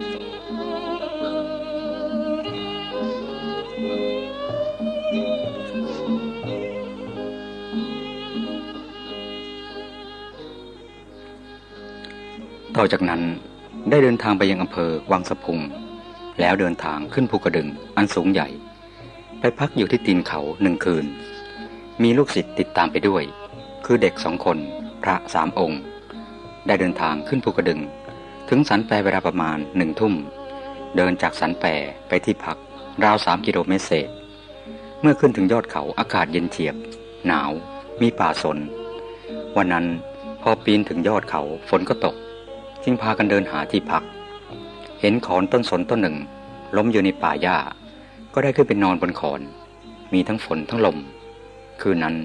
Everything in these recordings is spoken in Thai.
ต่อจากนั้นได้เดินทางไปยังอำเภอวังสะพุง แล้วเดินทางขึ้นภูกระดึงอันสูงใหญ่ ไปพักอยู่ที่ตีนเขาหนึ่งคืน มีลูกศิษย์ติดตามไปด้วย คือเด็กสองคน พระสามองค์ ได้เดินทางขึ้นภูกระดึง ถึงสันแปรเวลาประมาณหนึ่งทุ่ม เดินจากสันแปรไปที่พัก ราวสามกิโลเมตรเศษ เมื่อขึ้นถึงยอดเขาอากาศเย็นเฉียบ หนาว มีป่าสน วันนั้นพอปีนถึงยอดเขาฝนก็ตก จึงพากันเดินหาที่พัก เห็นขอนต้นสนต้นหนึ่ง ล้มอยู่ในป่าหญ้า ก็ได้ขึ้นไปนอนบนขอน มีทั้งฝนทั้งลม คืนนั้น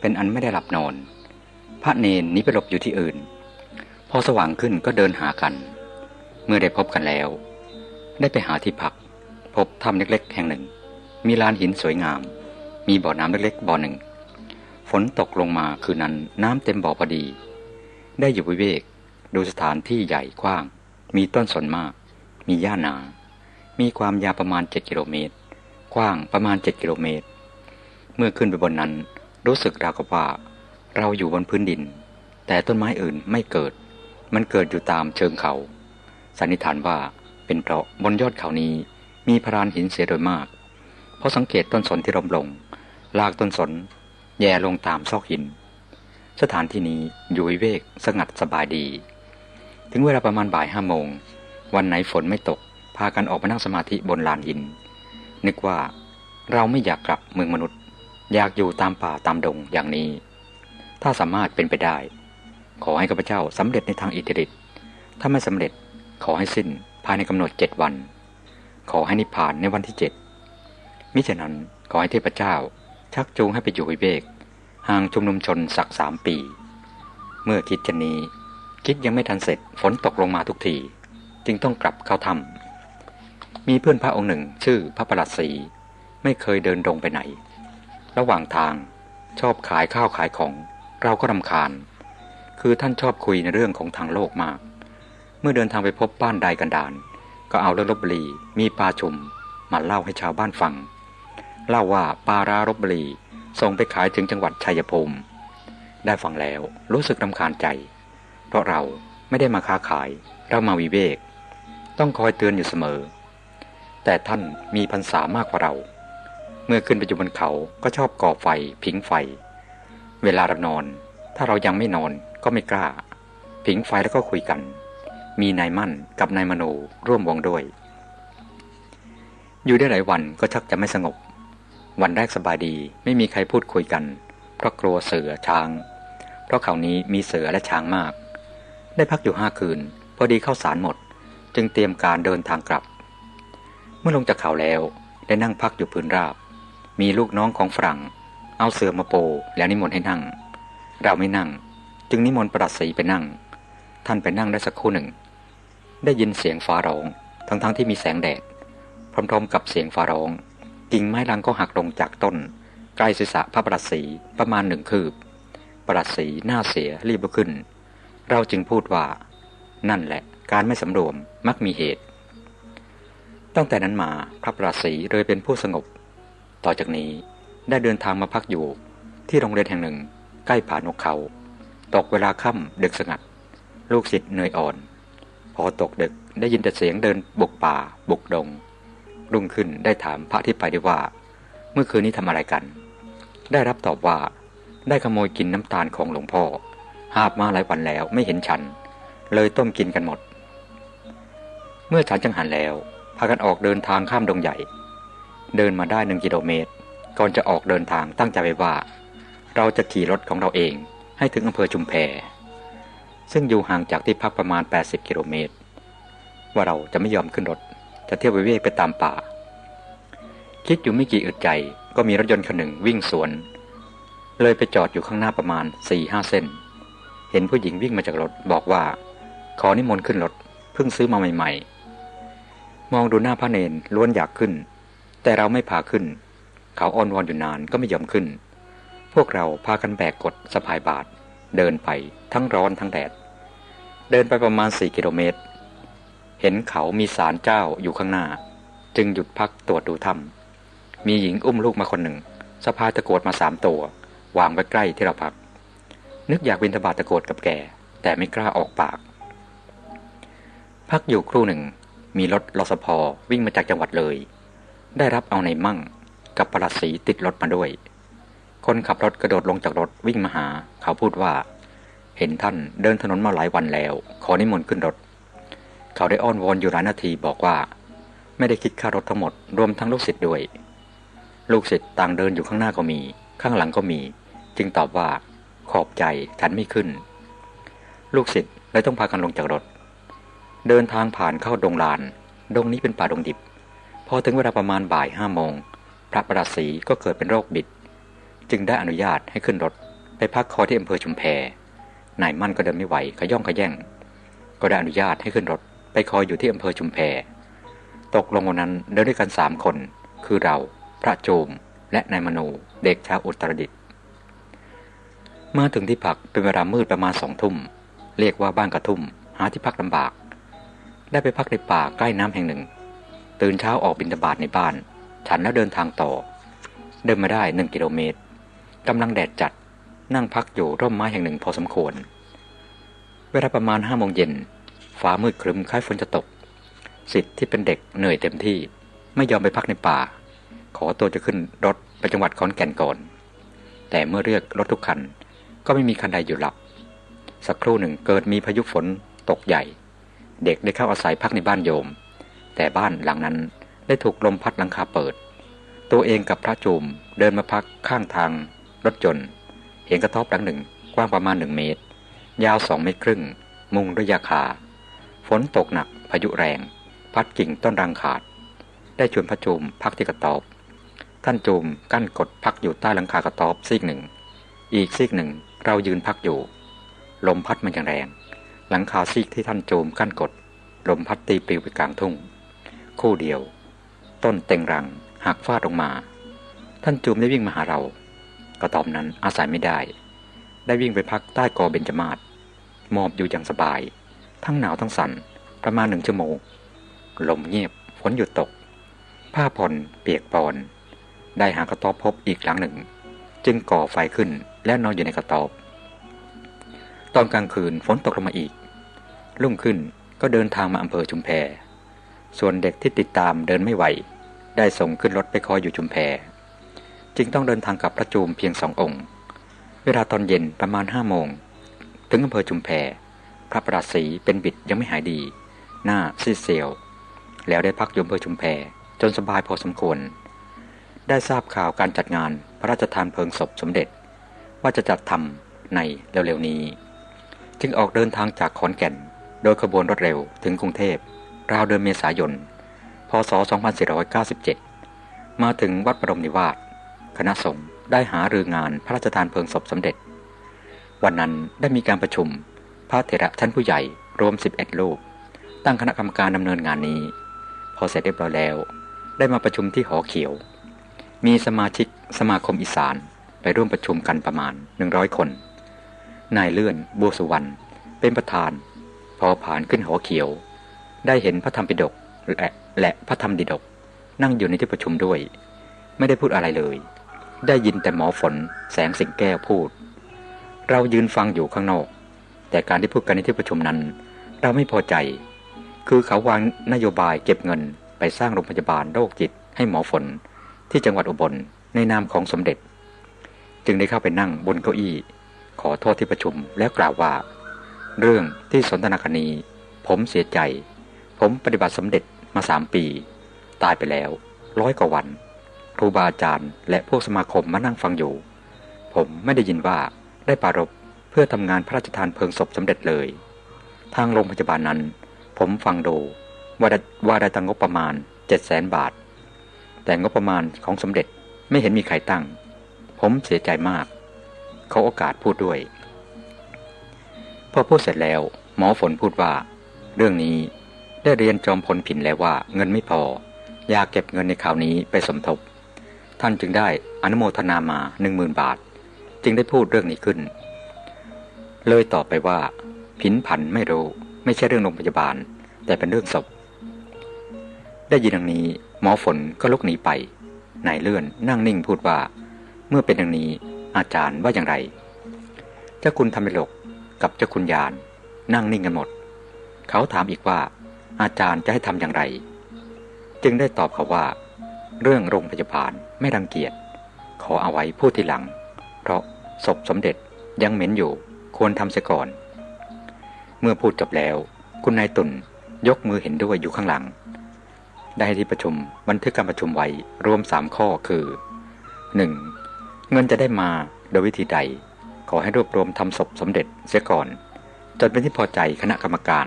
เป็นอันไม่ได้หลับนอน พระเนนนี้ไปหลบอยู่ที่อื่น อสว่างขึ้นก็เดินหากัน เมื่อได้พบกันแล้ว ได้ไปหาที่พัก พบถ้ำเล็กๆ แห่งหนึ่ง มีลานหินสวยงาม มีบ่อน้ำเล็กๆ บ่อหนึ่ง ฝนตกลงมาคืนนั้นน้ำเต็มบ่อพอดี ได้อยู่วิเวก ดูสถานที่ใหญ่กว้าง มีต้นสนมาก มีหญ้าหนา มีความยาวประมาณ7กิโลเมตร กว้างประมาณ7กิโลเมตร เมื่อขึ้นไปบนนั้นรู้สึกราวกับว่า เราอยู่บนพื้นดิน แต่ต้นไม้อื่นไม่เกิด มันเกิดอยู่ตามเชิงเขา สันนิษฐานว่าเป็นเพราะบนยอดเขานี้มีพรานหินเสียโดยมาก เพราะสังเกตต้นสนที่ล้มลง ลากต้นสน แย่ลงตามซอกหิน สถานที่นี้อยู่วิเวกสงัดสบายดี ถึงเวลาประมาณบ่ายห้าโมง วันไหนฝนไม่ตก พากันออกมานั่งสมาธิบนลานหิน นึกว่าเราไม่อยากกลับเมืองมนุษย์ อยากอยู่ตามป่าตามดงอย่างนี้ ถ้าสามารถเป็นไปได้ ขอให้ข้าพเจ้าสำเร็จในทางอิทธิฤทธิ์ถ้าไม่สำเร็จขอให้สิ้นภายในกำหนดเจ็ดวัน ขอให้นิพพานในวันที่เจ็ดมิฉะนั้นขอให้เทพเจ้า ชักจูงให้ไปอยู่วิเวกห่างชุมนุมชนสักสามปี เมื่อคิดเช่นนี้ คิดยังไม่ทันเสร็จฝนตกลงมาทุกที จึงต้องกลับเข้าถ้ำมีเพื่อนพระองค์หนึ่งชื่อพระประหลัดศรีไม่เคยเดินดงไปไหน ระหว่างทางชอบขายข้าวขายของ เราก็รำคาญ คือท่านชอบคุยในเรื่องของทางโลกมาก เมื่อเดินทางไปพบบ้านใดกันดาน ก็เอาเรื่องลบบุรี มีปลาชุมมาเล่าให้ชาวบ้านฟัง เล่าว่าปลารารบบุรีส่งไปขายถึงจังหวัดชัยภูมิได้ฟังแล้วรู้สึกรำคาญใจ เพราะเราไม่ได้มาค้าขาย เรามาวิเวก ต้องคอยเตือนอยู่เสมอ แต่ท่านมีพรรษามากกว่าเรา เมื่อขึ้นไปอยู่บนเขาก็ชอบก่อไฟ ผิงไฟ เวลาเรานอน ถ้าเรายังไม่นอน ก็ไม่กล้า ผิงไฟแล้วก็คุยกัน มีนายมั่นกับนายมโนร่วมวงด้วย อยู่ได้หลายวันก็ชักจะไม่สงบ วันแรกสบายดีไม่มีใครพูดคุยกัน เพราะกลัวเสือช้าง เพราะเขานี้มีเสือและช้างมาก ได้พักอยู่ห้าคืน พอดีเข้าสารหมด จึงเตรียมการเดินทางกลับ เมื่อลงจากเขาแล้วได้นั่งพักอยู่พื้นราบ มีลูกน้องของฝรั่ง เอาเสือมาโปแล้วนิมนต์ให้นั่ง เราไม่นั่ง จึงนิมนต์ประดัษสีไปนั่ง ท่านไปนั่งได้สักครู่หนึ่ง ได้ยินเสียงฟ้าร้อง ทั้งๆทที่มีแสงแดด พร้อมๆกับเสียงฟ้าร้อง กิ่งไม้ลังก็หักลงจากต้น ใกล้ศีรษะพระประหลัดสีประมาณหนึ่งคืบ ประหลัดสีหน้าเสียรีบลุกขึ้น เราจึงพูดว่า นั่นแหละ การไม่สำรวมมักมีเหตุ ตั้งแต่นั้นมาพระประหลัดสีเลยเป็นผู้สงบ ต่อจากนี้ได้เดินทางมาพักอยู่ที่โรงเรียนแห่งหนึ่ง ใกล้ผานกเขา ตกเวลาค่ำดึกสงัด ลูกศิษย์เหนื่อยอ่อน พอตกดึกได้ยินแต่เสียงเดินบุกป่า บุกดง รุ่งขึ้นได้ถามพระที่ไปด้วยว่า เมื่อคืนนี้ทำอะไรกัน ได้รับตอบว่า ได้ขโมยกินน้ำตาลของหลวงพ่อหาบมาหลายวันแล้วไม่เห็นฉัน เลยต้มกินกันหมด เมื่อฉันจังหันแล้ว พากันออกเดินทางข้ามดงใหญ่ เดินมาได้หนึ่งกิโลเมตร ก่อนจะออกเดินทางตั้งใจไว้ว่า เราจะขี่รถของเราเอง ให้ถึงอำเภอชุมแพ ซึ่งอยู่ห่างจากที่พักประมาณ 80 กิโลเมตร ว่าเราจะไม่ยอมขึ้นรถ จะเที่ยวไปเวกไปตามป่า คิดอยู่ไม่กี่อึดใจก็มีรถยนต์คันหนึ่งวิ่งสวน เลยไปจอดอยู่ข้างหน้าประมาณ4ี่ห้าเส้น เห็นผู้หญิงวิ่งมาจากรถบอกว่า ขอนิมนต์ขึ้นรถเพิ่งซื้อมาใหม่ ๆ มองดูหน้าพระเนนล้วนอยากขึ้น แต่เราไม่พาขึ้น เขาอ้อนวอนอยู่นานก็ไม่ยอมขึ้น พวกเราพากันแบกกดสะพายบาท เดินไปทั้งร้อนทั้งแดด เดินไปประมาณสี่กิโลเมตร เห็นเขามีศาลเจ้าอยู่ข้างหน้า จึงหยุดพักตรวจดูถ้ำมีหญิงอุ้มลูกมาคนหนึ่งสะพายตะโกดมาสามตัว วางไว้ใกล้ที่เราพัก นึกอยากบินทบาทตะโกดกับแก แต่ไม่กล้าออกปาก พักอยู่ครู่หนึ่ง มีรถรสพวิ่งมาจากจังหวัดเลย ได้รับเอาในมั่งกับประหลัดสีติดรถมาด้วย คนขับรถกระโดดลงจากรถวิ่งมาหา เขาพูดว่า เห็นท่านเดินถนนมาหลายวันแล้ว ขอนิมนต์ขึ้นรถ เขาได้อ้อนวอนอยู่หลายนาทีบอกว่า ไม่ได้คิดค่ารถทั้งหมด รวมทั้งลูกศิษย์ด้วย ลูกศิษย์ต่างเดินอยู่ข้างหน้าก็มี ข้างหลังก็มี จึงตอบว่า ขอบใจฉันไม่ขึ้น ลูกศิษย์เลยต้องพากันลงจากรถ เดินทางผ่านเข้าดงลาน ดงนี้เป็นป่าดงดิบ พอถึงเวลาประมาณบ่ายห้าโมงพระประหลัดศรีก็เกิดเป็นโรคบิด จึงได้อนุญาตให้ขึ้นรถ ไปพักคอยที่อำเภอชุมแพนายมั่นก็เดินไม่ไหวขย่องขย่ง ก็ได้อนุญาตให้ขึ้นรถ ไปคอยอยู่ที่อำเภอชุมแพตกลงวันนั้นเดินด้วยกันสามคน คือเรา พระโจม และนายมโนเด็กชาวอุตรดิตถ์เมื่อถึงที่พักเป็นเวลามืดประมาณสองทุ่ม เรียกว่าบ้านกระทุ่ม หาที่พักลำบาก ได้ไปพักในป่าใกล้น้ำแห่งหนึ่ง ตื่นเช้าออกบินตบาตในบ้าน ฉันแล้วเดินทางต่อ เดินมาได้หนึ่งกิโลเมตร กำลังแดดจัด นั่งพักอยู่ร่มไม้แห่งหนึ่งพอสมควร เวลาประมาณห้าโมงเย็น ฟ้ามืดครึ้มคล้ายฝนจะตก สิทธิ์ที่เป็นเด็กเหนื่อยเต็มที่ ไม่ยอมไปพักในป่า ขอตัวจะขึ้นรถไปจังหวัดขอนแก่นก่อน แต่เมื่อเรียกรถทุกคัน ก็ไม่มีคันใดอยู่หลับ สักครู่หนึ่งเกิดมีพายุฝนตกใหญ่ เด็กได้เข้าอาศัยพักในบ้านโยม แต่บ้านหลังนั้นได้ถูกลมพัดหลังคาเปิด ตัวเองกับพระจูมเดินมาพักข้างทาง รถจนต์ เห็นกระท่อมหลังหนึ่งกว้างประมาณหนึ่งเมตร ยาวสองเมตรครึ่ง มุงด้วยยาคา ฝนตกหนักพายุแรง พัดกิ่งต้นรังขาด ได้ชวนพระจูมพักที่กระตอบ ท่านจูมกั้นกดพักอยู่ใต้หลังคากระตอบซีกหนึ่ง อีกซีกหนึ่งเรายืนพักอยู่ ลมพัดมันอย่างแรง หลังคาซีกที่ท่านจูมกั้นกด ลมพัดตีปลิวไปกลางทุ่ง คู่เดียว ต้นเต็งรังหักฟาดลงมา ท่านจูมได้วิ่งมาหาเรา กระตอมนั้นอาศัยไม่ได้ ได้วิ่งไปพักใต้กอเบญจมาศหมอบอยู่อย่างสบาย ทั้งหนาวทั้งสัน่นประมาณหนึ่งชั่วโมง ลมเงียบฝนหยุดตก ผ้าผ่อนเปียกปอน ได้หากระตอบพบอีกหลังหนึ่ง จึงก่อไฟขึ้นและนอนอยู่ในกระตอบ ตอนกลางคืนฝนตกลงมาอีก รุ่งขึ้นก็เดินทางมาอำเภอชุมแพส่วนเด็กที่ติดตามเดินไม่ไหว ได้ส่งขึ้นรถไปคอยอยู่ชุมแพ จึงต้องเดินทางกับพระจูมเพียงสององค์ เวลาตอนเย็นประมาณห้าโมง ถึงอำเภอชุมแพพระประหลัดศรีเป็นบิดยังไม่หายดี หน้าซีเซียวแล้วได้พักอยู่อำเภอชุมแพจนสบายพอสมควร ได้ทราบข่าวการจัดงานพระราชทานเพลิงศพสมเด็จ ว่าจะจัดทำในเร็วๆนี้ จึงออกเดินทางจากขอนแก่น โดยขบวนรถเร็วถึงกรุงเทพราวเดือนเมษายน พศ 2497 มาถึงวัดบระดมนิวาส คณะสงฆ์ได้หารืองานพระราชทานเพลิงศพสมเด็จ วันนั้นได้มีการประชุม พระเถระชั้นผู้ใหญ่รวม 11รูปตั้งคณะกรรมการดำเนินงานนี้ พอเสร็จเรียบร้อยแล้ว ได้มาประชุมที่หอเขียว มีสมาชิกสมาคมอีสานไปร่วมประชุมกันประมาณ 100 คน นายเลื่อนบัวสุวรรณเป็นประธาน พอผ่านขึ้นหอเขียว ได้เห็นพระธรรมปิฎกและและพระธรรมดิดก นั่งอยู่ในที่ประชุมด้วย ไม่ได้พูดอะไรเลย ได้ยินแต่หมอฝนแสงสิงแก้วพูด เรายืนฟังอยู่ข้างนอก แต่การที่พูดกันในที่ประชุมนั้น เราไม่พอใจ คือเขาวางนโยบายเก็บเงินไปสร้างโรงพยาบาลโรคจิตให้หมอฝน ที่จังหวัดอุบลในนามของสมเด็จ จึงได้เข้าไปนั่งบนเก้าอี้ ขอโทษที่ประชุมแล้วกล่าวว่า เรื่องที่สนทนาคณีผมเสียใจ ผมปฏิบัติสมเด็จมาสามปี ตายไปแล้วร้อยกว่าวัน ครูบาอาจารย์ และพวกสมาคมมานั่งฟังอยู่ ผมไม่ได้ยินว่าได้ปรารบเพื่อทำงานพระราชทานเพลิงศพสมเด็จเลย ทางโรงพยาบาลนั้น ผมฟังดูว่าได้ว่าได้ตั้งงบประมาณเจ็ดแสนบาท แต่งบประมาณของสมเด็จไม่เห็นมีใครตั้ง ผมเสียใจมาก เขาโอกาสพูดด้วย พอพูดเสร็จแล้ว หมอฝนพูดว่า เรื่องนี้ได้เรียนจอมพลผินแล้วว่าเงินไม่พอ อยากเก็บเงินในข่าวนี้ไปสมทบ ท่านจึงได้อนุโมทนามาหนึ่งหมื่นบาท จึงได้พูดเรื่องนี้ขึ้น เลยตอบไปว่า ผินผันไม่รู้ ไม่ใช่เรื่องโรงพยาบาล แต่เป็นเรื่องศพ ได้ยินดังนี้หมอฝนก็ลุกหนีไปนายเลื่อนนั่งนิ่งพูดว่า เมื่อเป็นดังนี้อาจารย์ว่าอย่างไร เจ้าคุณทำไปหลกกับเจ้าคุณยาน นั่งนิ่งกันหมด เขาถามอีกว่า อาจารย์จะให้ทำอย่างไร จึงได้ตอบเขาว่า เรื่องโรงพยาบาลไม่รังเกียจ ขอเอาไว้พูดทีหลัง เพราะศพสมเด็จยังเหม็นอยู่ควรทำเสียก่อน เมื่อพูดจบแล้ว คุณนายตุ่นยกมือเห็นด้วยอยู่ข้างหลัง ได้ที่ประชุมบันทึกการประชุมไว้รวมสามข้อคือ 1. เงินจะได้มาโดยวิธีใด ขอให้รวบรวมทำศพสมเด็จเสียก่อนจนเป็นที่พอใจคณะกรรมการ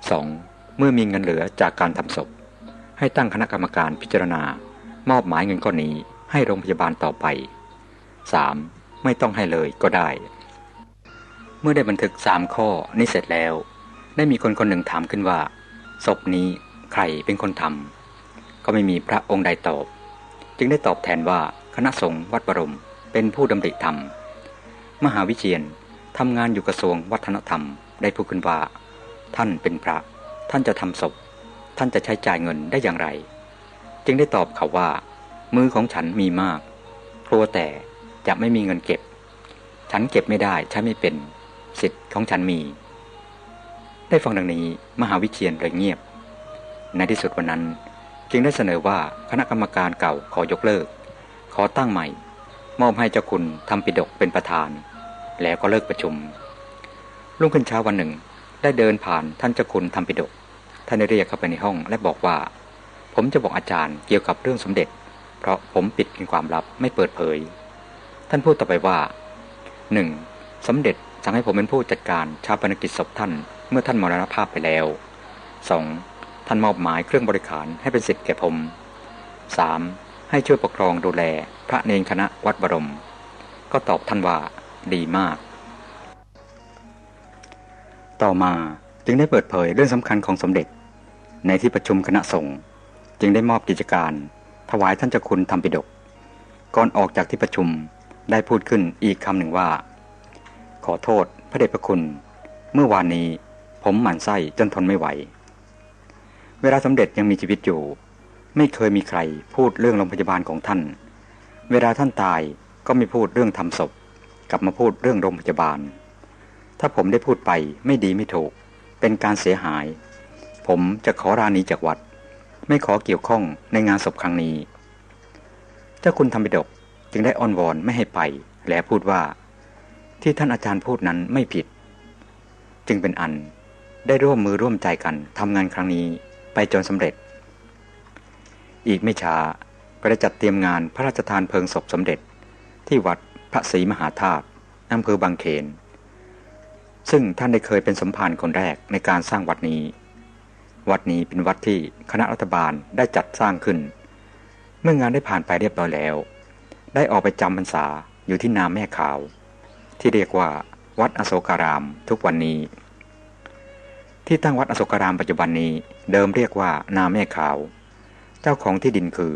2. เมื่อมีเงินเหลือจากการทำศพ ให้ตั้งคณะกรรมการพิจารณา มอบหมายเงินก้อนนี้ให้โรงพยาบาลต่อไป 3. ไม่ต้องให้เลยก็ได้ เมื่อได้บันทึกสามข้อนี้เสร็จแล้ว ได้มีคนคนหนึ่งถามขึ้นว่า ศพนี้ใครเป็นคนทำก็ไม่มีพระองค์ใดตอบ จึงได้ตอบแทนว่าคณะสงฆ์วัดบรมเป็นผู้ดำริธรรม มหาวิเชียนทำงานอยู่กระทรวงวัฒนธรรมได้พูดขึ้นว่า ท่านเป็นพระ ท่านจะทำศพ ท่านจะใช้จ่ายเงินได้อย่างไร จึงได้ตอบเขาว่า มือของฉันมีมากกลัวแต่จะไม่มีเงินเก็บ ฉันเก็บไม่ได้ใช้ไม่เป็นสิทธิ์ของฉันมี ได้ฟังดังนี้มหาวิเชียนเลยเงียบ ในที่สุดวันนั้นจึงได้เสนอว่าคณะกรรมการเก่าขอยกเลิก ขอตั้งใหม่ มอบให้เจ้าคุณทำปิดกเป็นประธาน แล้วก็เลิกประชุม รุ่งขึ้นเช้าวันหนึ่งได้เดินผ่านท่านเจ้าคุณทำปิดก ท่านได้เรียกเข้าไปในห้องและบอกว่า ผมจะบอกอาจารย์เกี่ยวกับเรื่องสมเด็จ เพราะผมปิดเป็นความลับไม่เปิดเผย ท่านพูดต่อไปว่า 1. สมเด็จสั่งให้ผมเป็นผู้จัดการชาปนกิจศพท่านเมื่อท่านมรณภาพไปแล้ว 2. ท่านมอบหมายเครื่องบริขารให้เป็นสิทธิ์แก่ผม 3. ให้ช่วยปกครองดูแลพระเนรคณะวัดบรม ก็ตอบท่านว่า ดีมาก ต่อมาจึงได้เปิดเผยเรื่องสำคัญของสมเด็จ ในที่ประชุมคณะสงฆ์จึงได้มอบกิจการ ถวายท่านเจ้าคุณธรรมปิฎกก่อนออกจากที่ประชุมได้พูดขึ้นอีกคำหนึ่งว่า ขอโทษพระเดชพระคุณ เมื่อวานนี้ผมหมั่นไส้จนทนไม่ไหว เวลาสมเด็จยังมีชีวิตอยู่ ไม่เคยมีใครพูดเรื่องโรงพยาบาลของท่าน เวลาท่านตายก็ไม่พูดเรื่องทำศพ กลับมาพูดเรื่องโรงพยาบาล ถ้าผมได้พูดไปไม่ดีไม่ถูก เป็นการเสียหาย ผมจะขอรานีจากวัด ไม่ขอเกี่ยวข้องในงานศพครั้งนี้ เจ้าคุณธรรมบิดกจึงได้อ้อนวอนไม่ให้ไป และพูดว่า ที่ท่านอาจารย์พูดนั้นไม่ผิด จึงเป็นอันได้ร่วมมือร่วมใจกันทำงานครั้งนี้ไปจนสำเร็จ อีกไม่ช้าก็ได้จัดเตรียมงานพระราชทานเพลิงศพสมเด็จ ที่วัดพระศรีมหาธาตุอำเภอบางเขน ซึ่งท่านได้เคยเป็นสมภารคนแรกในการสร้างวัดนี้ วัดนี้เป็นวัดที่คณะรัฐบาลได้จัดสร้างขึ้น เมื่องานได้ผ่านไปเรียบร้อยแล้ว ได้ออกไปจำพรรษาอยู่ที่นาแม่ขาว ที่เรียกว่า วัดอโศการามทุกวันนี้ ที่ตั้งวัดอโศการามปัจจุบันนี้เดิมเรียกว่านาแม่ขาว เจ้าของที่ดินคือ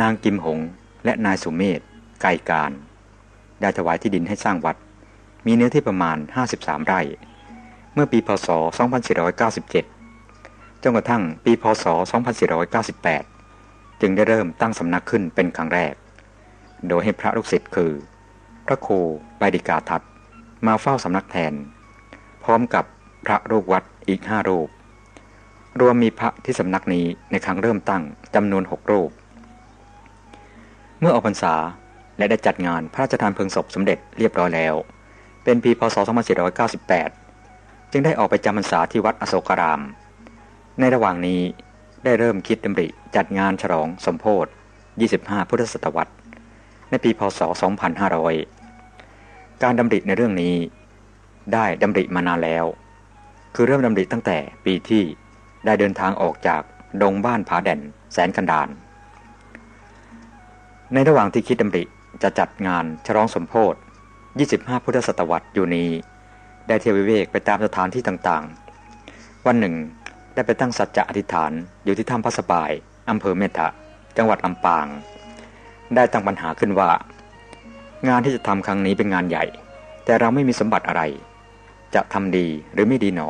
นางกิมหง และนายสุเมธไก่การได้ถวายที่ดินให้สร้างวัด มีเนื้อที่ประมาณ 53 ไร่ เมื่อปีพศ 2497 จนกระทั่งปีพศ 2498 จึงได้เริ่มตั้งสำนักขึ้นเป็นครั้งแรก โดยให้พระลูกศิษย์คือ พระโครูใบดิกาทัตมาเฝ้าสำนักแทน พร้อมกับพระลูกวัดอีกห้ารูป รวมมีพระที่สำนักนี้ในครั้งเริ่มตั้งจำนวนหกรูป เมื่อออกพรรษาและได้จัดงานพระราชทานเพลิงศพสมเด็จเรียบร้อยแล้ว เป็นปีพศ 2498 จึงได้ออกไปจำพรรษาที่วัดอโศการาม ในระหว่างนี้ได้เริ่มคิดดำริจัดงานฉลองสมโพธิ25 พุทธศตวรรษ ในปีพศ 2500 การดำริในเรื่องนี้ ได้ดำริมานานแล้ว คือเริ่มดำริตั้งแต่ปีที่ได้เดินทางออกจากดงบ้านผาแด่นแสนกันดาน ในระหว่างที่คิดดำริจะจัดงานฉลองสมโพธิ25 พุทธศตวรรษอยู่นี้ ได้เที่ยววิเวกไปตามสถานที่ต่างๆ วันหนึ่ง ได้ไปตั้งสัจจะอธิษฐานอยู่ที่ถ้ำพระสบายอำเภอเมตะจังหวัดลำปาง ได้ตั้งปัญหาขึ้นว่า งานที่จะทำครั้งนี้เป็นงานใหญ่ แต่เราไม่มีสมบัติอะไร จะทำดีหรือไม่ดีหนอ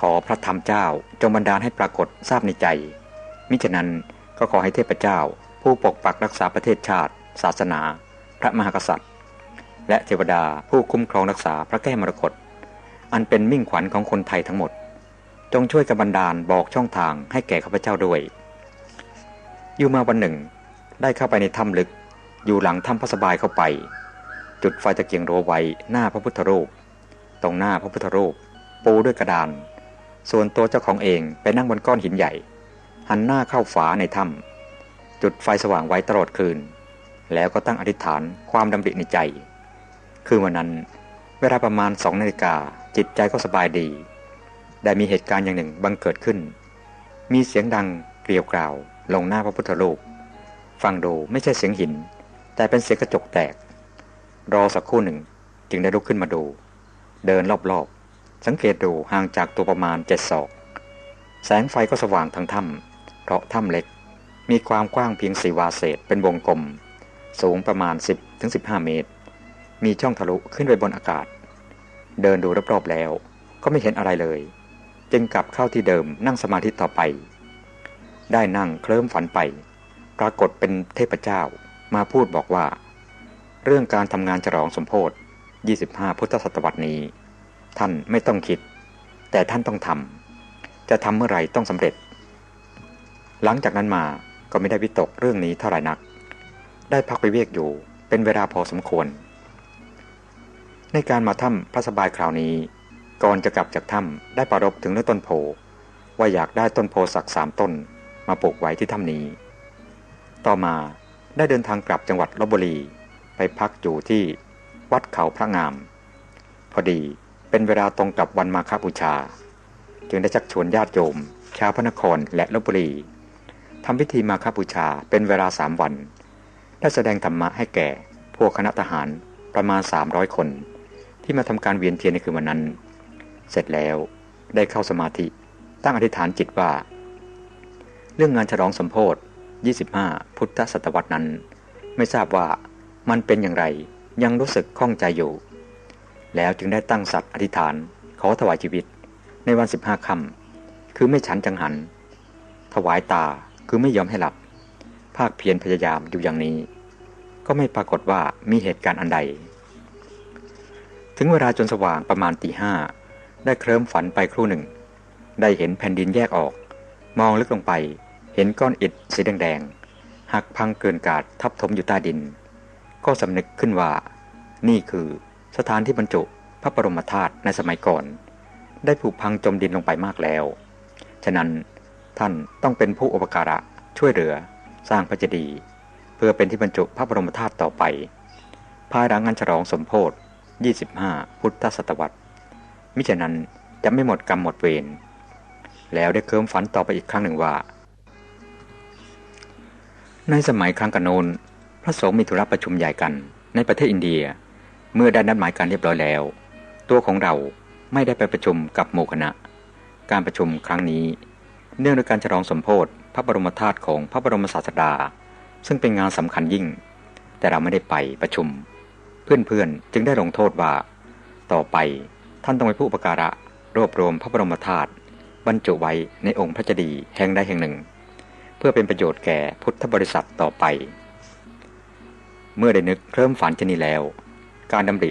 ขอพระธรรมเจ้าจงบันดาลให้ปรากฏทราบในใจ มิฉะนั้นก็ขอให้เทพเจ้า ผู้ปกปักรักษาประเทศชาติ ศาสนา พระมหากษัตริย์ และเทวดาผู้คุ้มครองรักษาพระแก้มรกตอันเป็นมิ่งขวัญของคนไทยทั้งหมด จงช่วยกับบันดาลบอกช่องทางให้แก่ข้าพเจ้าด้วย อยู่มาวันหนึ่ง ได้เข้าไปในถ้ำลึก อยู่หลังถ้ำพระสบายเข้าไป จุดไฟตะเกียงโรไว้หน้าพระพุทธรูป ตรงหน้าพระพุทธรูป ปูด้วยกระดาน ส่วนตัวเจ้าของเองไปนั่งบนก้อนหินใหญ่ หันหน้าเข้าฝาในถ้ำจุดไฟสว่างไว้ตลอดคืน แล้วก็ตั้งอธิษฐานความดำริในใจ คือวันนั้น เวลาประมาณสองนาฬิกาจิตใจก็สบายดี ได้มีเหตุการณ์อย่างหนึ่งบังเกิดขึ้น มีเสียงดังเกลียวกราว ลงหน้าพระพุทธรูป ฟังดูไม่ใช่เสียงหิน แต่เป็นเสียงกระจกแตก รอสักครู่หนึ่งจึงได้ลุกขึ้นมาดู เดินรอบๆ สังเกตดูห่างจากตัวประมาณเจ็ดศอก แสงไฟก็สว่างทั้งถ้ำเพราะถ้ำเล็ก มีความกว้างเพียงสี่วาเศษเป็นวงกลม สูงประมาณ 10-15 เมตร มีช่องทะลุขึ้นไปบนอากาศ เดินดูรอบๆแล้วก็ไม่เห็นอะไรเลย จึงกลับเข้าที่เดิมนั่งสมาธิต่อไป ได้นั่งเคลิ้มฝันไป ปรากฏเป็นเทพเจ้ามาพูดบอกว่า เรื่องการทำงานฉลองสมโพธิ25 พุทธศตวรรษนี้ ท่านไม่ต้องคิด แต่ท่านต้องทำจะทำเมื่อไรต้องสำเร็จ หลังจากนั้นมาก็ไม่ได้วิตกเรื่องนี้เท่าไหร่นัก ได้พักไปเวกอยู่เป็นเวลาพอสมควร ในการมาถ้ำพระสบายคราวนี้ ก่อนจะกลับจากถ้ำได้ปรารบถึงเรื่องต้นโพ ว่าอยากได้ต้นโพสักสามต้น มาปลูกไว้ที่ถ้ำนี้ ต่อมาได้เดินทางกลับจังหวัดลบบุรี ไปพักอยู่ที่วัดเขาพระงาม พอดีเป็นเวลาตรงกับวันมาฆบูชา จึงได้ชักชวนญาติโยม ชาวพระนครและลบบุรีทำพิธีมาฆบูชาเป็นเวลาสามวัน ได้แสดงธรรมะให้แก่พวกคณะทหารประมาณ 300 คน ที่มาทำการเวียนเทียนในคืนวันนั้น เสร็จแล้วได้เข้าสมาธิ ตั้งอธิษฐานจิตว่า เรื่องงานฉลองสมโพธิ25 พุทธศตวรรษนั้น ไม่ทราบว่ามันเป็นอย่างไรยังรู้สึกข้องใจอยู่ แล้วจึงได้ตั้งสัตว์อธิษฐานขอถวายชีวิต ในวันสิบห้าค่ำคือไม่ฉันจังหัน ถวายตาคือไม่ยอมให้หลับ ภาคเพียรพยายามอยู่อย่างนี้ ก็ไม่ปรากฏว่ามีเหตุการณ์อันใด ถึงเวลาจนสว่างประมาณตีห้า ได้เคลิ้มฝันไปครู่หนึ่ง ได้เห็นแผ่นดินแยกออก มองลึกลงไป เห็นก้อนอิฐสีแดงๆหักพังเกินกาดทับถมอยู่ใต้ดิน ก็สำนึกขึ้นว่า นี่คือสถานที่บรรจุพระบรมธาตุในสมัยก่อน ได้ผุพังจมดินลงไปมากแล้ว ฉะนั้นท่านต้องเป็นผู้อุปการะช่วยเหลือสร้างพระเจดีย์เพื่อเป็นที่บรรจุพระบรมธาตุต่อไป ภายหลังงานฉลองสมโพธิ25 พุทธศตวรรษ มิฉะนั้นจะไม่หมดกรรมหมดเวรแล้วได้เคิมฝันต่อไปอีกครั้งหนึ่งว่า ในสมัยครั้งกันโนนพระสงฆ์มีธุระประชุมใหญ่กัน ในประเทศอินเดีย เมื่อได้นัดหมายการเรียบร้อยแล้ว ตัวของเราไม่ได้ไปประชุมกับหมู่คณะ การประชุมครั้งนี้ เนื่องด้วยการฉลองสมโพธิพระบรมธาตุของพระบรมศาสดา ซึ่งเป็นงานสำคัญยิ่ง แต่เราไม่ได้ไปประชุม เพื่อนๆจึงได้ลงโทษว่า ต่อไป ท่านต้องไปผู้อุปการะรวบรวมพระบรมธาตุบรรจุไว้ในองค์พระเจดีย์แห่งใดแห่งหนึ่ง เพื่อเป็นประโยชน์แก่พุทธบริษัทต่อไป เมื่อได้นึกเริ่มฝันชนีแล้ว การดำริ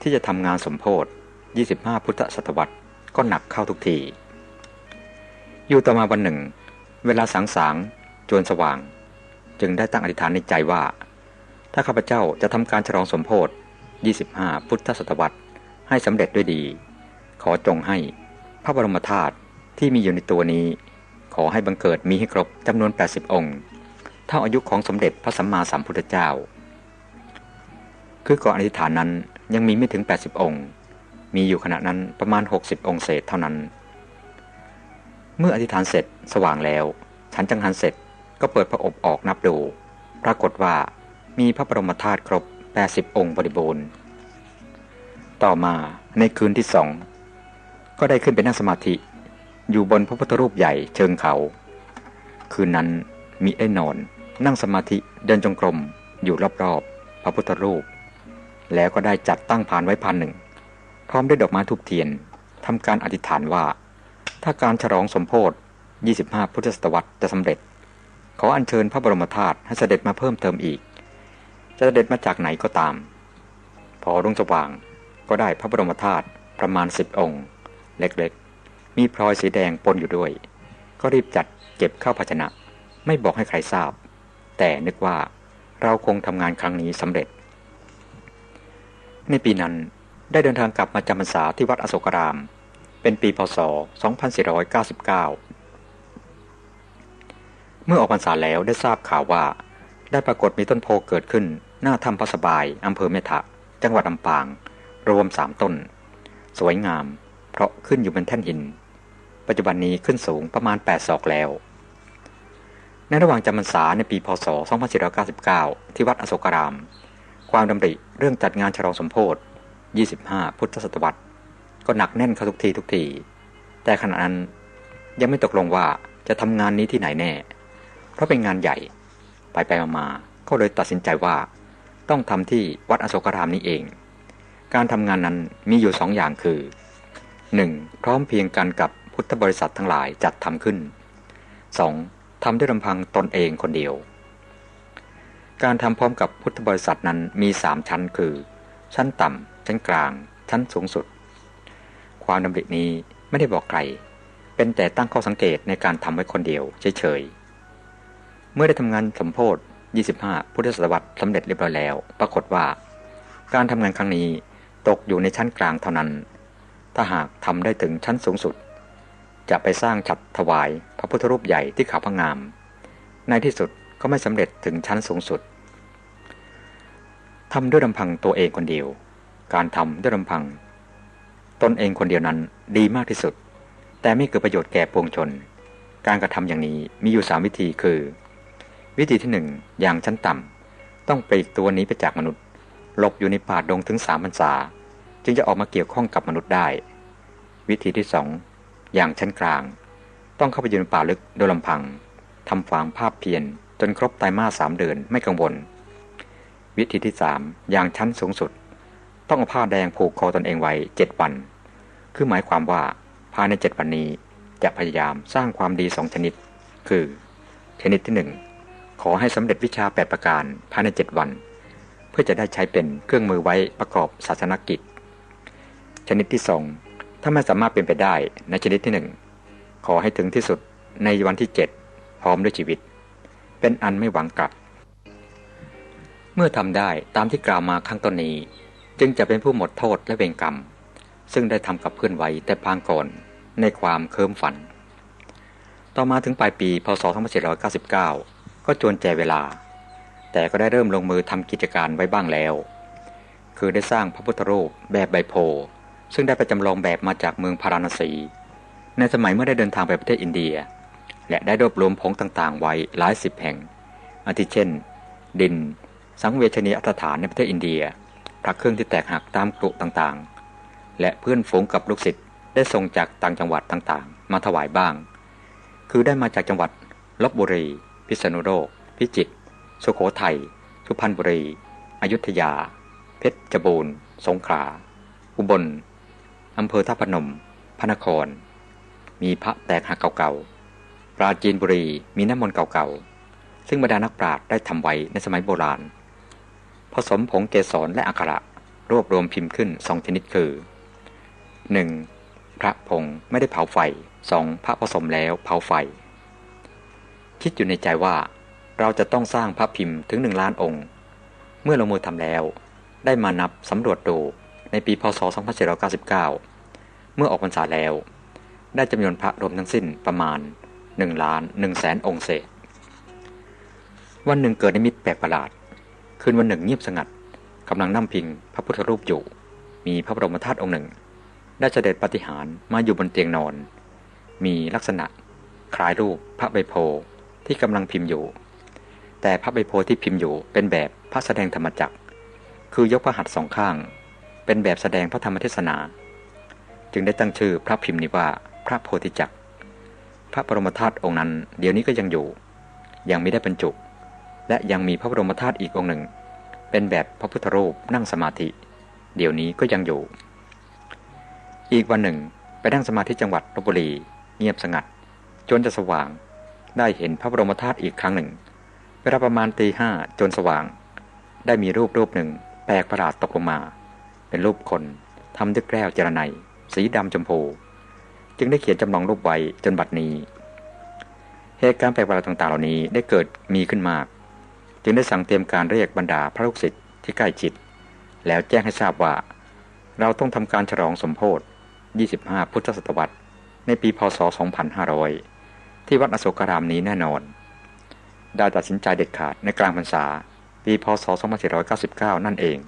ที่จะทำงานสมโพธิ25 พุทธศตวรรษก็หนักเข้าทุกที อยู่ต่อมาวันหนึ่ง เวลาสางสางจวนสว่าง จึงได้ตั้งอธิษฐานในใจว่า ถ้าข้าพเจ้าจะทำการฉลองสมโพธิ25 พุทธศตวรรษ ให้สำเร็จด้วยดี ขอจงให้พระบรมธาตุที่มีอยู่ในตัวนี้ ขอให้บังเกิดมีให้ครบจำนวน 80 องค์ เท่าอายุของสมเด็จพระสัมมาสัมพุทธเจ้า คือก่อนอธิษฐานนั้นยังมีไม่ถึง 80 องค์ มีอยู่ขณะนั้นประมาณ 60 องค์เศษเท่านั้น เมื่ออธิษฐานเสร็จสว่างแล้ว ฉันจังหันเสร็จก็เปิดพระอบออกนับดู ปรากฏว่ามีพระบรมธาตุครบ 80 องค์บริบูรณ์ ต่อมาในคืนที่สองก็ได้ขึ้นไปนั่งสมาธิ อยู่บนพระพุทธรูปใหญ่เชิงเขา คืนนั้นมีได้นอน นั่งสมาธิเดินจงกรมอยู่รอบๆ พระพุทธรูป แล้วก็ได้จัดตั้งพานไว้พานหนึ่ง พร้อมด้วยดอกไม้ทุบเทียนทำการอธิษฐานว่า ถ้าการฉลองสมโพธิ25 พุทธศตวรรษจะสำเร็จ ขออัญเชิญพระบรมธาตุให้เสด็จมาเพิ่มเติมอีก จะเสด็จมาจากไหนก็ตาม พอรุ่งสว่าง ก็ได้พระบรมธาตุประมาณสิบองค์ เล็กๆ มีพลอยสีแดงปนอยู่ด้วย ก็รีบจัดเก็บเข้าภาชนะ ไม่บอกให้ใครทราบ แต่นึกว่าเราคงทำงานครั้งนี้สำเร็จ ในปีนั้นได้เดินทางกลับมาจำพรรษาที่วัดอโศการาม เป็นปีพศ 2499 เมื่อออกพรรษาแล้วได้ทราบข่าวว่า ได้ปรากฏมีต้นโพเกิดขึ้นหน้าถ้ำพระสบายอำเภอเมทะจังหวัดลำปาง รวมสามต้น สวยงาม เพราะขึ้นอยู่บนแท่นหิน ปัจจุบันนี้ขึ้นสูงประมาณ 8 ศอกแล้ว ในระหว่างจำพรรษาในปีพศ 2499 ที่วัดอโศการาม ความดำริเรื่องจัดงานฉลองสมโพธิ25 พุทธศตวรรษ ก็หนักแน่นเข้าทุกทีทุกที แต่ขณะนั้นยังไม่ตกลงว่าจะทำงานนี้ที่ไหนแน่ เพราะเป็นงานใหญ่ ไปไปมาๆก็เลยตัดสินใจว่า ต้องทำที่วัดอโศการามนี้เอง การทำงานนั้นมีอยู่สองอย่างคือ 1. พร้อมเพียงกันกับพุทธบริษัททั้งหลายจัดทำขึ้น 2. ทำด้วยลำพังตนเองคนเดียว การทำพร้อมกับพุทธบริษัทนั้นมีสามชั้นคือ ชั้นต่ำชั้นกลาง ชั้นสูงสุด ความดำรินี้ไม่ได้บอกใคร เป็นแต่ตั้งข้อสังเกตในการทำไว้คนเดียวเฉยๆ เมื่อได้ทำงานสมโพธิ25 พุทธศตวรรษสำเร็จเรียบร้อยแล้ว ปรากฏว่า การทำงานครั้งนี้ ตกอยู่ในชั้นกลางเท่านั้น ถ้าหากทำได้ถึงชั้นสูงสุด จะไปสร้างฉัดถวายพระพุทธรูปใหญ่ที่เขาพระงาม ในที่สุดก็ไม่สำเร็จถึงชั้นสูงสุดทำด้วยลำพังตัวเองคนเดียว การทำด้วยลำพัง ตนเองคนเดียวนั้นดีมากที่สุด แต่ไม่เกิดประโยชน์แก่ปวงชน การกระทำอย่างนี้มีอยู่สามวิธีคือ วิธีที่หนึ่งอย่างชั้นต่ำต้องปลีกตัวนี้ไปจากมนุษย์ หลบอยู่ในป่าดงถึงสามพรรษา จึงจะออกมาเกี่ยวข้องกับมนุษย์ได้ วิธีที่สองอย่างชั้นกลาง ต้องเข้าไปอยู่ในป่าลึกโดยลำพังทำฟางภาพเพียรจนครบไตรมาสสามเดือนไม่กังวล วิธีที่สามอย่างชั้นสูงสุด ต้องเอาผ้าแดงผูกคอตนเองไว้เจ็ดวัน คือหมายความว่าภายในเจ็ดวันนี้จะพยายามสร้างความดีสองชนิด คือ ชนิดที่หนึ่งขอให้สำเร็จวิชาแปดประการภายในเจ็ดวัน พื่อจะได้ใช้เป็นเครื่องมือไว้ประกอบศาสนกิจ ชนิดที่สองถ้าไม่สามารถเป็นไปได้ในชนิดที่หนึ่งขอให้ถึงที่สุดในวันที่เจ็ดพร้อมด้วยชีวิต เป็นอันไม่หวังกลับ เมื่อทำได้ตามที่กล่าวมาข้างต้นนี้ จึงจะเป็นผู้หมดโทษและเวรกรรม ซึ่งได้ทำกับเพื่อนไว้แต่พางก่อนในความเคิมฝัน ต่อมาถึงปลายปีพศ2799 ก็จวนแจเวลา แต่ก็ได้เริ่มลงมือทำกิจการไว้บ้างแล้ว คือได้สร้างพระพุทธรูปแบบใบโพซึ่งได้ไปจำลองแบบมาจากเมืองพาราณสี ในสมัยเมื่อได้เดินทางไปประเทศอินเดีย และได้รวบรวมผงต่างๆ ไว้หลายสิบแห่ง อาทิเช่น ดิน สังเวชนียอัตฐานในประเทศอินเดีย พระเครื่องที่แตกหักตามกรุต่างๆ และเพื่อนฝูงกับลูกศิษย์ได้ส่งจากต่างจังหวัดต่างๆ มาถวายบ้าง คือได้มาจากจังหวัดลบบุรี พิษณุโลก พิจิตร สุโขทัย สุพรรณบุรี อยุธยา เพชรบูรณ์ สงขลา อุบล อำเภอท่าพนม พระนคร มีพระแตกหักเก่าๆ ปราจีนบุรี มีน้ำมนต์เก่าๆ ซึ่งบรรดานักปราชญ์ได้ทำไว้ในสมัยโบราณ ผสมผงเกสรและอักขระ รวบรวมพิมพ์ขึ้นสองชนิดคือ 1. พระผงไม่ได้เผาไฟ 2. พระผสมแล้วเผาไฟ คิดอยู่ในใจว่า เราจะต้องสร้างพระพิมพ์ถึงหนึ่งล้านองค์ เมื่อลงมือทำแล้ว ได้มานับสำรวจดูในปีพศ2499 เมื่อออกพรรษาแล้ว ได้จำนวนพระรวมทั้งสิ้นประมาณ1ล้าน1แสนองค์เศษ วันหนึ่งเกิดนิมิตแปลกประหลาด คืนวันหนึ่งเงียบสงัดกำลังนั่งพิงพระพุทธรูปอยู่ มีพระบรมธาตุองค์หนึ่ง ได้เสด็จปฏิหารมาอยู่บนเตียงนอน มีลักษณะคล้ายรูปพระใบโพที่กำลังพิมพ์อยู่ แต่พระใบโพธิ์ที่พิมพ์อยู่เป็นแบบพระแสดงธรรมจักร คือยกพระหัตถ์สองข้าง เป็นแบบแสดงพระธรรมเทศนา จึงได้ตั้งชื่อพระพิมพ์นี้ว่าพระโพธิจักร พระบรมธาตุองค์นั้น เดี๋ยวนี้ก็ยังอยู่ ยังไม่ได้บรรจุ และยังมีพระบรมธาตุอีกองค์หนึ่ง เป็นแบบพระพุทธรูปนั่งสมาธิ เดี๋ยวนี้ก็ยังอยู่ อีกวันหนึ่ง ไปนั่งสมาธิจังหวัดลบบุรี เงียบสงัด จนจะสว่าง ได้เห็นพระบรมธาตุอีกครั้งหนึ่ง เวลาประมาณตีห้าจนสว่าง ได้มีรูปรูปหนึ่งแปลกประหลาดตกลงมา เป็นรูปคนทำด้วยแก้วเจรไนสีดำชมพู จึงได้เขียนจำลองรูปไว้จนบัดนี้ เหตุการณ์แปลกประหลาดต่างๆ เหล่านี้ได้เกิดมีขึ้นมาก จึงได้สั่งเตรียมการเรียกบรรดาพระลูกศิษย์ที่ใกล้ชิด แล้วแจ้งให้ทราบว่า เราต้องทำการฉลองสมโพธิ25 พุทธศตวรรษ ในปีพศ 2500 ที่วัดอโศการามนี้แน่นอน ได้ตัดสินใจเด็ดขาดในกลางพรรษา ปีพศ 2499 นั่นเอง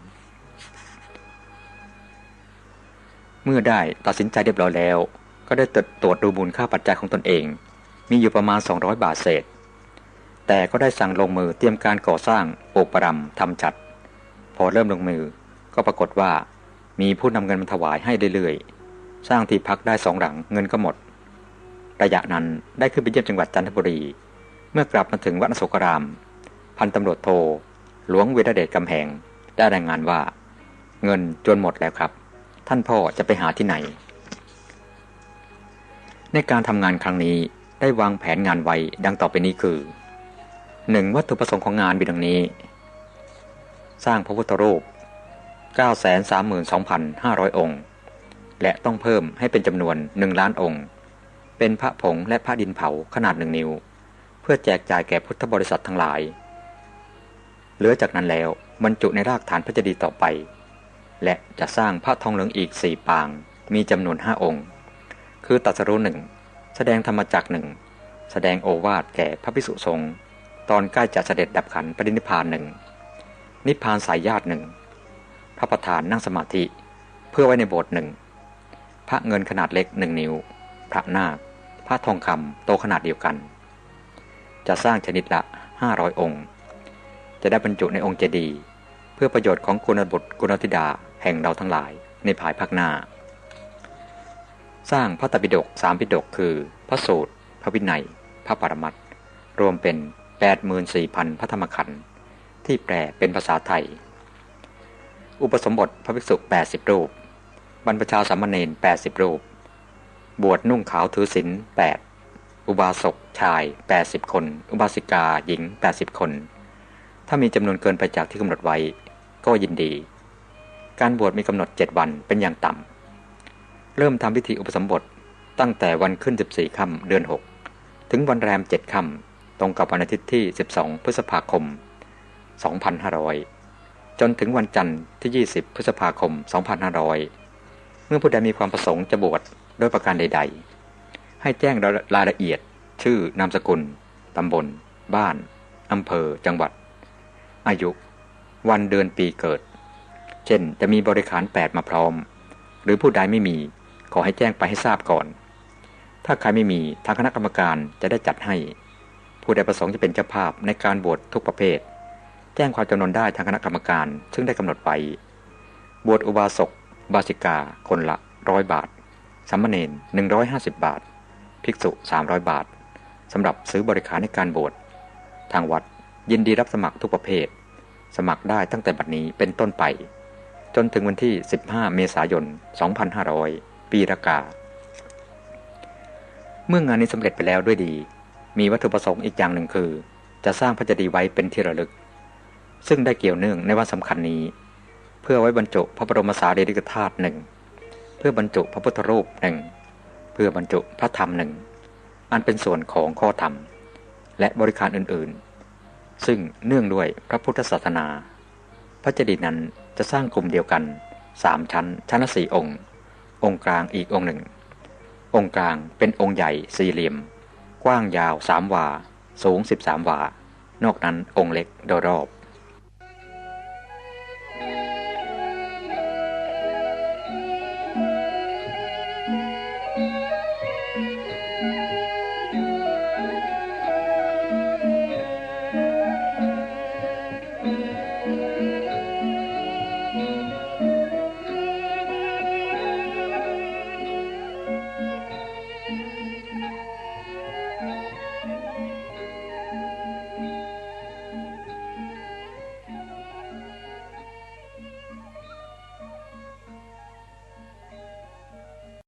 เมื่อได้ตัดสินใจเรียบร้อยแล้ว ก็ได้ตรวจดูมูลค่าปัจจัยของตนเอง มีอยู่ประมาณ 200 บาทเศษ แต่ก็ได้สั่งลงมือเตรียมการก่อสร้างปลูกปรำทำฉัด พอเริ่มลงมือก็ปรากฏว่า มีผู้นำเงินมาถวายให้เรื่อยๆ สร้างที่พักได้สองหลังเงินก็หมด ระยะนั้นได้ขึ้นไปเยี่ยมจังหวัดจันทบุรี เมื่อกลับมาถึงวัดอโศกราม พันตำรวจโทหลวงเวทเดชกำแหงได้รายงานว่า เงินจนหมดแล้วครับ ท่านพ่อจะไปหาที่ไหน ในการทำงานครั้งนี้ได้วางแผนงานไว้ดังต่อไปนี้คือ 1. วัตถุประสงค์ของงานมีดังนี้ สร้างพระพุทธรูป 932,500 องค์ และต้องเพิ่มให้เป็นจำนวน 1 ล้านองค์ เป็นพระผงและพระดินเผาขนาดหนึ่งนิ้ว เพื่อแจกจ่ายแก่พุทธบริษัททั้งหลาย เหลือจากนั้นแล้วบรรจุในรากฐานพระเจดีย์ต่อไป และจะสร้างพระทองเหลืองอีกสี่ปางมีจำนวนห้าองค์ คือตัสรู้หนึ่งแสดงธรรมจักหนึ่งแสดงโอวาทแก่พระพิสุสงฆ์ตอนใกล้จะเสด็จดับขันปรินิพานหนึ่งนิพพานสายญาติหนึ่งพระประธานนั่งสมาธิเพื่อไว้ในโบสถ์หนึ่งพระเงินขนาดเล็กหนึ่งนิ้ว พระนาคพระทองคำโตขนาดเดียวกัน จะสร้างชนิดละห้าร้อยองค์ จะได้บรรจุในองค์เจดีย์เพื่อประโยชน์ของกุณบุตรกุณธิดาแห่งเราทั้งหลายในภายภาคหน้า สร้างพระตปิฎกสามปิฎกคือ พระสูตร พระวินัย พระปรมัตรวมเป็น 84,000 พระธรรมขันธ์ที่แปลเป็นภาษาไทย อุปสมบทพระภิกษุ 80 รูป บรรพชาสามเณร 80 รูป บวชนุ่งขาวถือศีล8 อุบาสกชาย 80 คน อุบาสิกาหญิง 80 คน ถ้ามีจำนวนเกินไปจากที่กำหนดไว้ ก็ยินดี การบวชมีกำหนด 7 วันเป็นอย่างต่ำ เริ่มทำพิธีอุปสมบทตั้งแต่วันขึ้น 14 ค่ำเดือน 6 ถึงวันแรม 7 ค่ำตรงกับวันอาทิตย์ที่ 12 พฤษภาคม 2500 จนถึงวันจันทร์ที่ 20 พฤษภาคม 2500 เมื่อผู้ใดมีความประสงค์จะบวชโดยประการใด ๆ ให้แจ้งรายละเอียด ชื่อนามสกุล ตำบล บ้าน อำเภอ จังหวัด อายุ วันเดือนปีเกิด เช่น จะมีบริขาร8มาพร้อม หรือผู้ใดไม่มี ขอให้แจ้งไปให้ทราบก่อน ถ้าใครไม่มี ทางคณะกรรมการจะได้จัดให้ ผู้ใดประสงค์จะเป็นเจ้าภาพในการบวชทุกประเภท แจ้งความจำนวนได้ทางคณะกรรมการ ซึ่งได้กำหนดไว้บวชอุบาสก บาสิกา คนละร้อยบาทสัมมเนนหนึ่งร้อยห้าสิบบาท ภิกษุสามร้อยบาทสำหรับซื้อบริการในการบวชทางวัดยินดีรับสมัครทุกประเภท สมัครได้ตั้งแต่บัดนี้เป็นต้นไป จนถึงวันที่ 15 เมษายน 2500 ปีรากา เมื่องานนี้สำเร็จไปแล้วด้วยดี มีวัตถุประสงค์อีกอย่างหนึ่งคือ จะสร้างพระเจดีย์ไว้เป็นที่ระลึก ซึ่งได้เกี่ยวเนื่องในวันสำคัญนี้ เพื่อไว้บรรจุพระบรมสารีริกธาตุหนึ่งเพื่อบรรจุพระพุทธรูปหนึ่ง เพื่อบรรจุพระธรรมหนึ่ง อันเป็นส่วนของข้อธรรม และบริการอื่นๆ ซึ่งเนื่องด้วยพระพุทธศาสนา พระเจดีย์นั้นจะสร้างกลุ่มเดียวกันสามชั้นชั้นละสี่องค์ องค์กลางอีกองค์หนึ่ง องค์กลางเป็นองค์ใหญ่สี่เหลี่ยม กว้างยาวสามวา สูงสสิบามวา นอกนั้นองค์เล็กโดยรอบ thank you